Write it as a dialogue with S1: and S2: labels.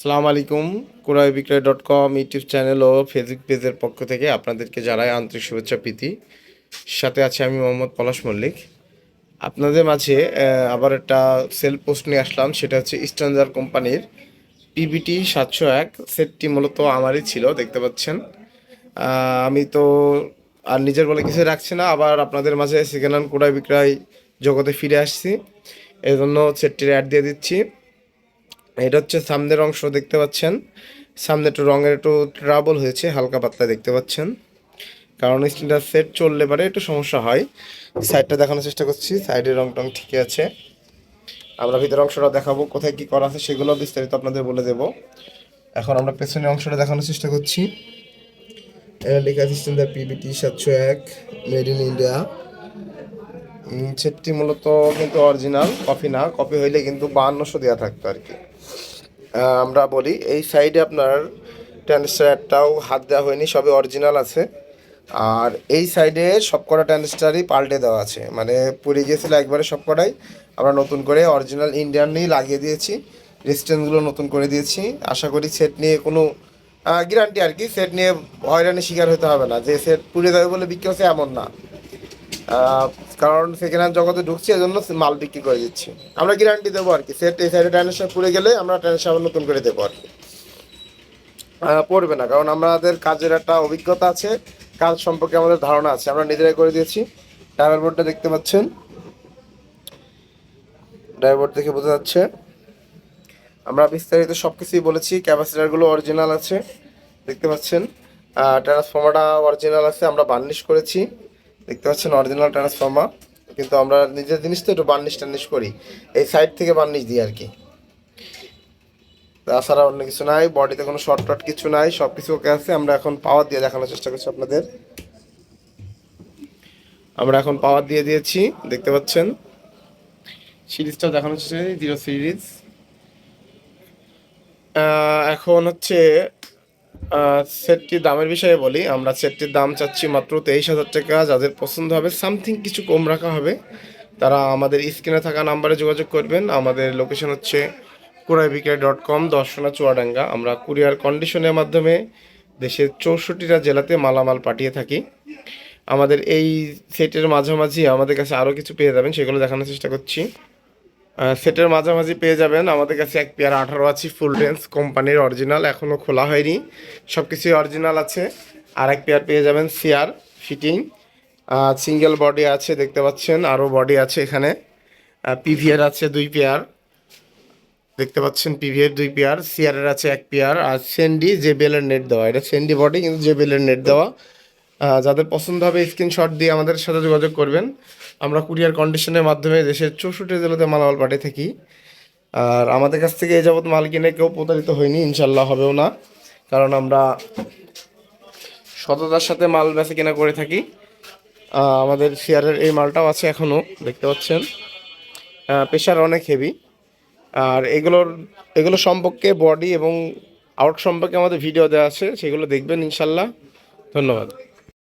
S1: সালাম আলাইকুম কুরাই Bikroy dot com YouTube channel ও Facebook পেজের পক্ষ থেকে আপনাদেরকে জানাই আন্তরিক শুভেচ্ছা প্রীতি। সাথে আছে আমি মোহাম্মদ পলাশ মল্লিক। আপনাদের মাঝে আবার একটা সেল পোস্ট নিয়ে আসলাম, সেটা হচ্ছে স্ট্যান্ডার্ড কোম্পানির পিবিটি সাতশো এক। সেটটি মূলত আমারই ছিল, দেখতে পাচ্ছেন। আমি তো আর নিজের বলে কিছু রাখছি না, আবার আপনাদের মাঝে সেকেন্ড হ্যান্ড কুড়াই বিক্রয় জগতে ফিরে আসছি। এই জন্য সেটটির অ্যাড দিয়ে দিচ্ছি। এটা হচ্ছে সামনের অংশ দেখতে পাচ্ছেন। সামনে একটু রঙের একটু ট্রাবল হয়েছে, হালকা পাতলা দেখতে পাচ্ছেন। কারণ স্ক্রিনটা সেট চললে পারে একটু সমস্যা হয়। সাইডটা দেখানোর চেষ্টা করছি সাইডের রং টং ঠিকই আছে। আমরা ভিতরের অংশটা দেখাবো, কোথায় কি করা আছে সেগুলো বিস্তারিত আপনাদের বলে দেব। এখন আমরা পেছনের অংশটা দেখানোর চেষ্টা করছি। লেখা আছে স্ট্যান্ডার্ড পিবিটি সাতশো এক মেড ইন ইন্ডিয়া সেটটি মূলত কিন্তু অরিজিনাল, কপি না, কপি হইলে কিন্তু বাহান্নশো দেওয়া থাকতো আর কি। আমরা বলি, এই সাইডে আপনার ট্যান্ডস্টারটাও হাত দেওয়া হয়নি, সবই অরিজিনাল আছে। আর এই সাইডে সবকটা ট্যান্ডস্টারই পাল্টে দেওয়া আছে মানে পুড়ে গিয়েছিল একবারে সবকটাই। আমরা নতুন করে অরিজিনাল ইন্ডিয়ানই লাগিয়ে দিয়েছি রেস্টুরেন্টগুলো নতুন করে দিয়েছি। আশা করি সেট নিয়ে কোনো গ্যারান্টি আর কি, সেট নিয়ে হয়রানি শিকার হতে হবে না। যে সেট পুড়ে যাবে বলে বিক্রি হচ্ছে এমন না। কারণ সেকেন্ড হ্যান্ড জগতে ঢুকছি, এজন্য মাল বিক্রি করে দিচ্ছি। আমরা গ্যারান্টি দেবো আর কি। সেট এই সাইডে ট্রান্সফার পুড়ে গেলে আমরা ট্রান্সফার আবার নতুন করে দেবো আর কি। পড়বে না, কারণ আমাদের কাজের একটা অভিজ্ঞতা আছে, কাজ সম্পর্কে আমাদের ধারণা আছে। আমরা নিজেরাই করে দিয়েছি। ড্রাইভার বোর্ডটা দেখতে পাচ্ছেন। ড্রাইভার দেখে বোঝা যাচ্ছে। আমরা বিস্তারিত সব কিছুই বলেছি, ক্যাপাসিটারগুলো অরিজিনাল আছে, দেখতে পাচ্ছেন। ট্রান্সফর্মারটা অরিজিনাল আছে, আমরা বার্নিশ করেছি। দেখতে পাচ্ছেন অরিজিনাল ট্রান্সফর্মার কিন্তু আমরা নিজের জিনিস তো একটু বার্নিশ টার্নিশ করি। এই সাইড থেকে বার্নিশ দিই আর কি। তাছাড়া অন্য কিছু নাই বডিতে কোনো শর্ট টট কিছু নাই সব কিছু ওকে আছে। আমরা এখন পাওয়ার দিয়ে দেখানোর চেষ্টা করছি আপনাদের। আমরা এখন পাওয়ার দিয়ে দিয়েছি, দেখতে পাচ্ছেন। সিরিজটা দেখানোর চেষ্টা করছি জিরো সিরিজ এখন হচ্ছে সেটটির দামের বিষয়ে বলি। আমরা সেটটির দাম চাচ্ছি মাত্র তেইশ হাজার টাকা। যাদের পছন্দ হবে, সামথিং কিছু কম রাখা হবে। তারা আমাদের স্ক্রিনে থাকা নাম্বারে যোগাযোগ করবেন। আমাদের লোকেশন হচ্ছে কুড়াই বিক্রয় ডট কম, দর্শনা চুয়াডাঙ্গা। আমরা কুরিয়ার কন্ডিশনের মাধ্যমে দেশের চৌষট্টিটা জেলাতে মালামাল পাঠিয়ে থাকি। আমাদের এই সেটের মাঝামাঝি আমাদের কাছে আরও কিছু পেয়ে যাবেন, সেগুলো দেখানোর চেষ্টা করছি। সেটের মাঝামাঝি পেয়ে যাবেন। আমাদের কাছে এক পেয়ার আঠারো আছে, ফুল রেঞ্জ, কোম্পানির অরিজিনাল এখনও খোলা হয়নি। সব কিছুই অরিজিনাল আছে। আর এক পেয়ার পেয়ে যাবেন সিয়ার ফিটিং। সিঙ্গেল বডি আছে, দেখতে পাচ্ছেন আরও বডি আছে এখানে। পিভিআর আছে দুই পেয়ার। দেখতে পাচ্ছেন পিভিআর দুই পেয়ার, সিয়ারের আছে এক পেয়ার। আর সেন্ডি যে বেলের নেট দেওয়া। এটা সেন্ডি বডি কিন্তু যে বেলের নেট দেওয়া। যাদের পছন্দ হবে স্ক্রিনশট দিয়ে আমাদের সাথে যোগাযোগ করবেন। আমরা কুরিয়ার কন্ডিশনের মাধ্যমে দেশের চৌষট্টি জেলাতে মালামাল পাঠিয়ে থাকি। আর আমাদের কাছ থেকে এই যাবৎ মাল কিনে কেউ প্রতারিত হয়নি ইনশাল্লাহ হবেও না। কারণ আমরা সততার সাথে মাল বেচা কেনা করে থাকি। আমাদের শেয়ারের এই মালটাও আছে এখনও দেখতে পাচ্ছেন। প্রেশার অনেক হেভি আর এগুলোর, এগুলো সম্পর্কে বডি এবং আউট সম্পর্কে আমাদের ভিডিও দেওয়া আছে, সেগুলো দেখবেন ইনশাল্লাহ ধন্যবাদ।